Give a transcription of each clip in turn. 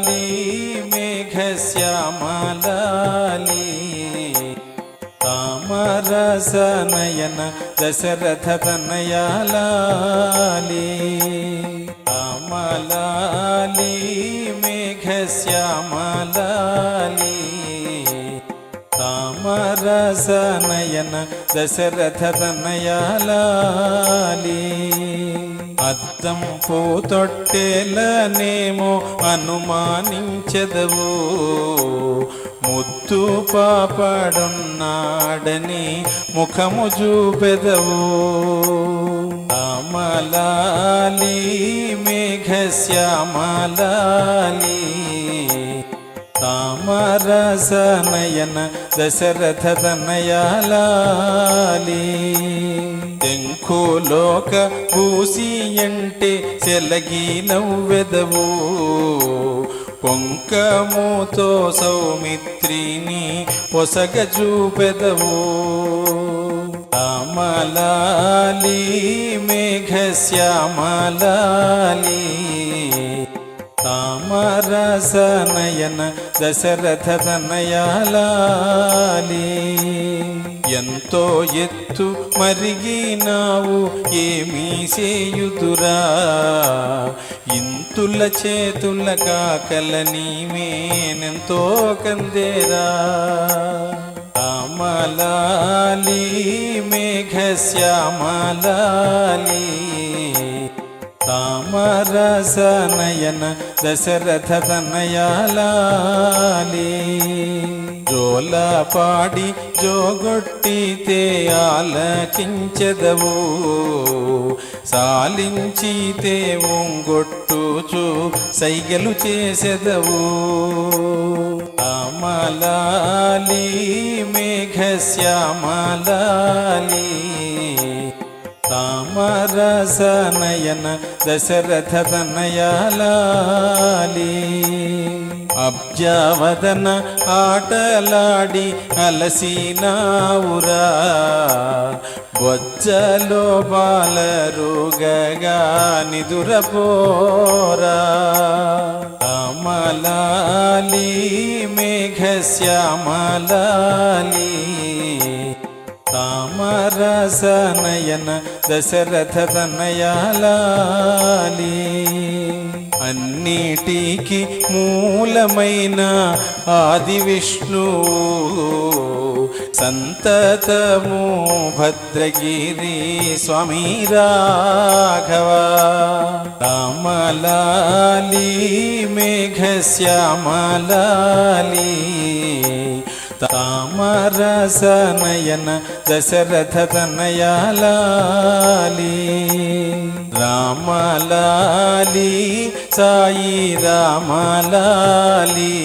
మేఘశ్యామలాలి తామరసనయన దశరథ తనయాలి రామలాలి మేఘశ్యామలాలి తామరసనయన దశరథ తనయాలి అద్దం పోతొట్టేలనేమో అనుమానించదవు. ముద్దు పాపడున్నాడని ముఖము చూపెదవు అమలాలి మేఘశ్యామలాలి తామరసనయన దశరథ తనయాలి తెంఖులోక పూసి అంటే సెలగి నవ్వెదవు. పొంకముతో సౌమిత్రిని పొసగ చూపెదవు. అమలాలి మేఘశ్యామలాలి తామరసనయన దశరథ తనయాలి ఎంతో ఎత్తు మరిగినావు ఏమీ చేయుదురా? ఇంతుల చేతుల కాకల నీమేనెంతో కందేరా? అమలాలి మేఘశ్యామలాలి తామరసనయన దశరథ తనయాలి జోల పాడి జోగొట్టితే సాలించి సాలించితే ఒంగొట్టుచు సైగలు చేసెదవు. అమలాలి మేఘశ్యామలాలి. రామరసనయన దశరథ తనయాలి అబ్జావదన ఆటలాడి అలసినావురా బొజ్జలో బాలరుగగా నిదురపోరా. అమలాలి మేఘశ్యామలాలి. తామరసనయన దశరథ తనయాలి అన్నిటికి మూలమైన ఆది విష్ణువు సంతతము భద్రగిరి స్వామి రాఘవ. రామలాలి మేఘశ్యామలాలి తామరసనయన దశరథ తనయాలి రామలాలి సాయి రామలాలి.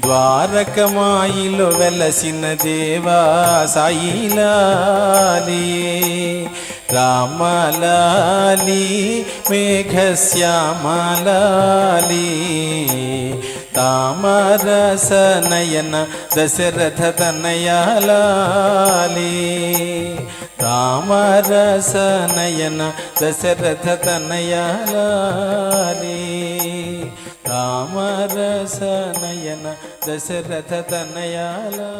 ద్వారకమాయిలో వెలసిన దేవా సాయిలాలి రామలాలి మేఘశ్యామలాలి. తామరసనయన దశరథ తనయాలి తామరసనయన దశరథ తనయాలి తామరసనయన దశరథ తనయాలి